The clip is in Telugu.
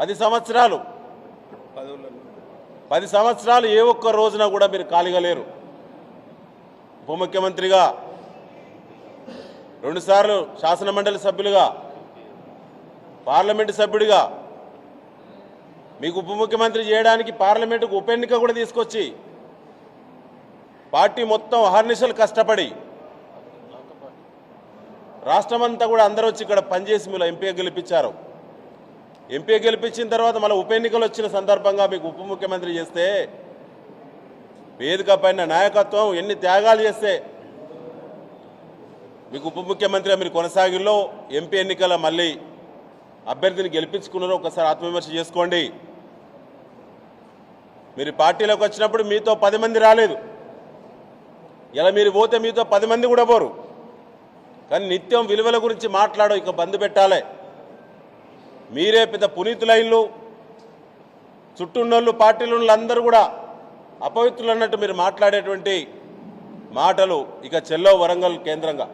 పది సంవత్సరాలు. పది సంవత్సరాలు ఏ ఒక్క రోజున కూడా మీరు ఖాళీగా లేరు. ఉప ముఖ్యమంత్రిగా రెండుసార్లు శాసనమండలి సభ్యులుగా పార్లమెంటు సభ్యుడిగా మీకు ఉప ముఖ్యమంత్రి చేయడానికి పార్లమెంటుకు ఉప ఎన్నిక కూడా తీసుకొచ్చి పార్టీ మొత్తం అహర్నిశలు కష్టపడి రాష్ట్రమంతా కూడా అందరూ వచ్చి ఇక్కడ పనిచేసి మీరు ఎంపీగా గెలిపించారు. ఎంపీ గెలిపించిన తర్వాత మళ్ళీ ఉప ఎన్నికలు వచ్చిన సందర్భంగా మీకు ఉప ముఖ్యమంత్రి చేస్తే వేదిక పైన నాయకత్వం ఎన్ని త్యాగాలు చేస్తే మీకు ఉప ముఖ్యమంత్రిగా మీరు కొనసాగిల్లో ఎంపీ ఎన్నికల మళ్ళీ అభ్యర్థిని గెలిపించుకున్నారో ఒకసారి ఆత్మవిమర్శ చేసుకోండి. మీరు పార్టీలోకి వచ్చినప్పుడు మీతో పది మంది రాలేదు. ఇలా మీరు పోతే మీతో పది మంది కూడా పోరు. కానీ నిత్యం విలువల గురించి మాట్లాడో ఇక బంద్ పెట్టాలి. మీరే పెద్ద పునీతులైన్లు. చుట్టూన్నోళ్ళు పార్టీలు అందరూ కూడా అపవిత్రులు అన్నట్టు మీరు మాట్లాడేటువంటి మాటలు ఇక చెల్లో వరంగల్ కేంద్రంగా.